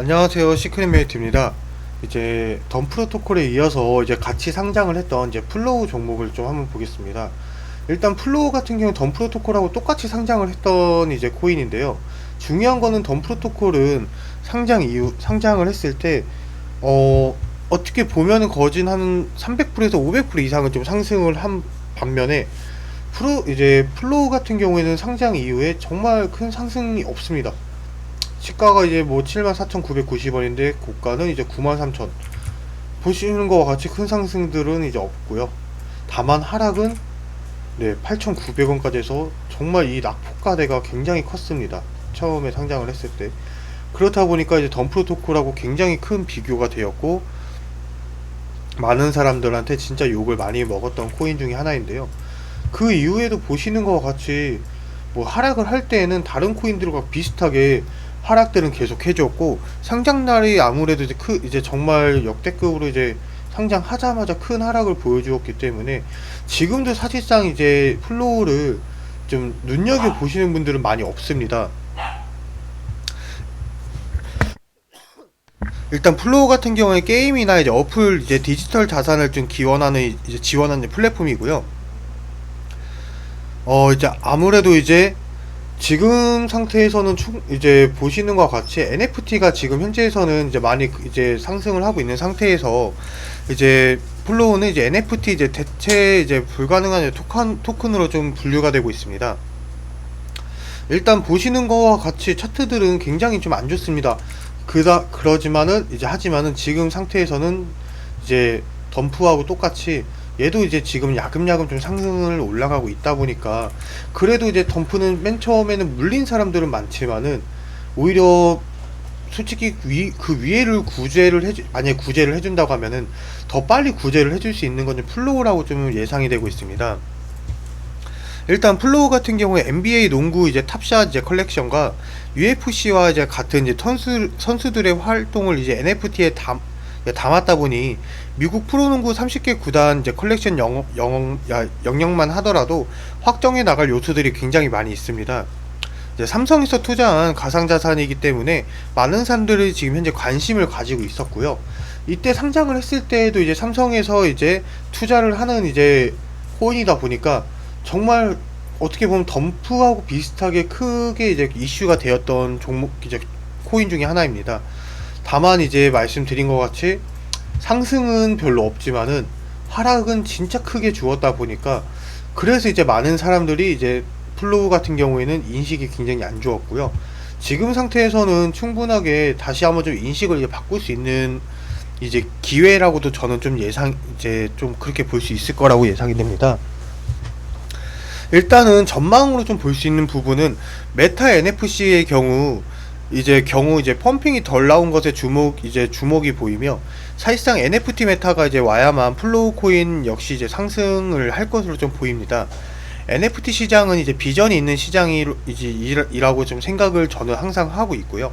안녕하세요. 시크릿메이트입니다. 이제 덤 프로토콜에 이어서 이제 같이 상장을 했던 이제 플로우 종목을 좀 한번 보겠습니다. 일단 플로우 같은 경우 덤 프로토콜하고 똑같이 상장을 했던 이제 코인인데요. 중요한 거는 덤 프로토콜은 상장 이후 상장을 했을 때 어, 어떻게 보면은 거진 한 300%에서 500% 이상은 좀 상승을 한 반면에 프로 이제 플로우 같은 경우에는 상장 이후에 정말 큰 상승이 없습니다 시가가 이제 뭐 74,990원인데 고가는 이제 93,000 보시는 거와 같이 큰 상승들은 이제 없고요. 다만 하락은 네 8,900원까지 해서 정말 이 낙폭가대가 굉장히 컸습니다. 처음에 상장을 했을 때. 그렇다 보니까 이제 덤 프로토콜하고 굉장히 큰 비교가 되었고 많은 사람들한테 진짜 욕을 많이 먹었던 코인 중에 하나인데요. 그 이후에도 보시는 것과 같이 뭐 하락을 할 때에는 다른 코인들과 비슷하게 하락들은 계속 해줬고 상장날이 아무래도 이제 크 이제 정말 역대급으로 이제 상장하자마자 큰 하락을 보여주었기 때문에 지금도 사실상 이제 플로우를 좀 눈여겨 보시는 분들은 많이 없습니다. 일단 플로우 같은 경우에 게임이나 이제 어플 이제 디지털 자산을 좀 기원하는 이제 지원하는 플랫폼이고요. 어 이제 아무래도 이제 지금 상태에서는 충- 이제 보시는 것과 같이 NFT가 지금 현재에서는 이제 많이 그- 이제 상승을 하고 있는 상태에서 이제 플로우는 이제 NFT 이제 대체 이제 불가능한 토큰 토큰으로 좀 분류가 되고 있습니다. 일단 보시는 거와 같이 차트들은 굉장히 좀 안 좋습니다. 그다 그러지만은 이제 하지만은 지금 상태에서는 이제 덤프하고 똑같이 얘도 이제 지금 야금야금 좀 상승을 올라가고 있다 보니까 그래도 이제 덤프는 맨 처음에는 물린 사람들은 많지만은 오히려 솔직히 위, 그 위에를 구제를 해주 만약에 구제를 해준다고 하면은 더 빨리 구제를 해줄 수 있는 건 플로우라고 좀 예상이 되고 있습니다. 일단 플로우 같은 경우에 NBA 농구 이제 탑샷 이제 컬렉션과 UFC와 이제 같은 이제 선수 선수들의 활동을 이제 NFT에 담 담았다 보니 미국 프로농구 30개 구단 이제 컬렉션 영, 영, 야, 영역만 하더라도 확정해 나갈 요소들이 굉장히 많이 있습니다. 삼성에서 투자한 가상자산이기 때문에 많은 사람들이 지금 현재 관심을 가지고 있었고요. 이때 상장을 했을 때에도 이제 삼성에서 이제 투자를 하는 이제 코인이다 보니까 정말 어떻게 보면 덤프하고 비슷하게 크게 이제 이슈가 되었던 종목 이제 코인 중에 하나입니다. 다만 이제 말씀드린 것 같이 상승은 별로 없지만은 하락은 진짜 크게 주었다 보니까 그래서 이제 많은 사람들이 이제 플로우 같은 경우에는 인식이 굉장히 안 좋았고요. 지금 상태에서는 충분하게 다시 한번 좀 인식을 이제 바꿀 수 있는 이제 기회라고도 저는 좀 예상 이제 좀 그렇게 볼 수 있을 거라고 예상이 됩니다. 일단은 전망으로 좀 볼 수 있는 부분은 메타 NFC의 경우 이제 경우 이제 펌핑이 덜 나온 것에 주목 이제 주목이 보이며 사실상 NFT 메타가 이제 와야만 플로우 코인 역시 이제 상승을 할 것으로 좀 보입니다. NFT 시장은 이제 비전이 있는 시장이 이제 이라고 좀 생각을 저는 항상 하고 있고요.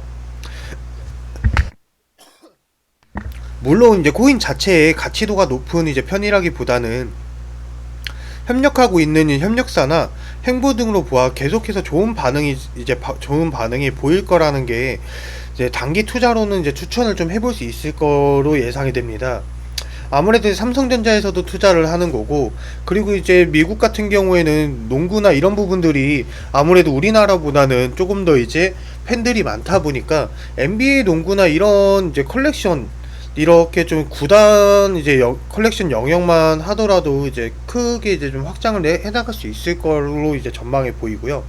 물론 이제 코인 자체의 가치도가 높은 이제 편이라기보다는 협력하고 있는 이 협력사나 행보 등으로 보아 계속해서 좋은 반응이 이제 바- 좋은 반응이 보일 거라는 게 이제 단기 투자로는 이제 추천을 좀 해볼 수 있을 거로 예상이 됩니다. 아무래도 삼성전자에서도 투자를 하는 거고 그리고 이제 미국 같은 경우에는 농구나 이런 부분들이 아무래도 우리나라보다는 조금 더 이제 팬들이 많다 보니까 NBA 농구나 이런 이제 컬렉션 이렇게 좀 구단 이제 여- 컬렉션 영역만 하더라도 이제 크게 이제 좀 확장을 해, 해나갈 수 있을 걸로 이제 전망해 보이고요.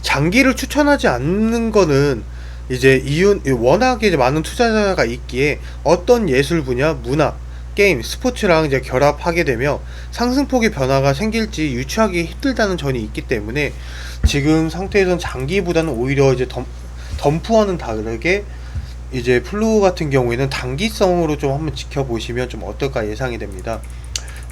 장기를 추천하지 않는 거는 이제 이유 워낙에 이제 많은 투자자가 있기에 어떤 예술 분야, 문화, 게임, 스포츠랑 이제 결합하게 되며 상승폭의 변화가 생길지 유추하기 힘들다는 전이 있기 때문에 지금 상태에선 장기보다는 오히려 이제 덤, 덤프와는 다르게 이제 플로우 같은 경우에는 단기성으로 좀 한번 지켜보시면 좀 어떨까 예상이 됩니다.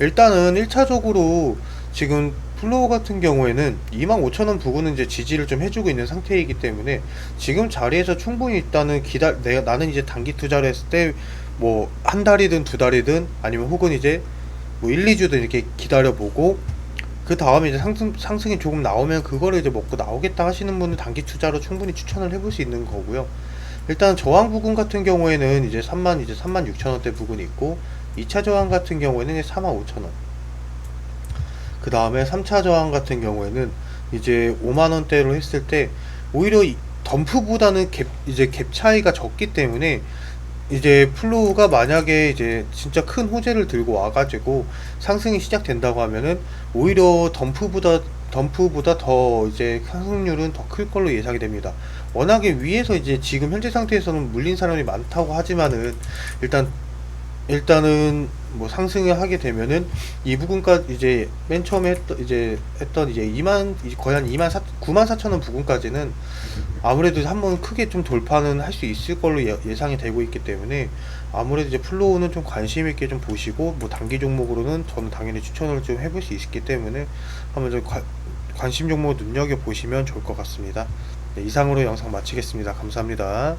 일단은 1차적으로 지금 플로우 같은 경우에는 25,000원 부근은 이제 지지를 좀 해주고 있는 상태이기 때문에 지금 자리에서 충분히 일단은 기다 내가 나는 이제 단기 투자를 했을 때 뭐 한 달이든 두 달이든 아니면 혹은 이제 뭐 1, 2주든 이렇게 기다려보고 그 다음에 이제 상승, 상승이 조금 나오면 그거를 이제 먹고 나오겠다 하시는 분은 단기 투자로 충분히 추천을 해볼 수 있는 거고요. 일단 저항 부근 같은 경우에는 이제 3만 이제 3만 6천 원대 부근이 있고 2차 저항 같은 경우에는 4만 5천 원. 그 다음에 3차 저항 같은 경우에는 이제 5만 원대로 했을 때 오히려 이 덤프보다는 갭 이제 갭 차이가 적기 때문에 이제 플로우가 만약에 이제 진짜 큰 호재를 들고 와가지고 상승이 시작된다고 하면은 오히려 덤프보다 덤프보다 더 이제 상승률은 더 클 걸로 예상이 됩니다. 워낙에 위에서 이제 지금 현재 상태에서는 물린 사람이 많다고 하지만은 일단 일단은 뭐 상승을 하게 되면은 이 부분까지 이제 맨 처음에 했던 이제 했던 이제 2만 이제 거의 한 2만 4 9만 4천 원 부분까지는 아무래도 한번 크게 좀 돌파는 할 수 있을 걸로 예, 예상이 되고 있기 때문에 아무래도 이제 플로우는 좀 관심 있게 좀 보시고 뭐 단기 종목으로는 저는 당연히 추천을 좀 해볼 수 있기 때문에 한번 좀 관- 관심 종목 눈여겨 보시면 좋을 것 같습니다. 네, 이상으로 영상 마치겠습니다. 감사합니다.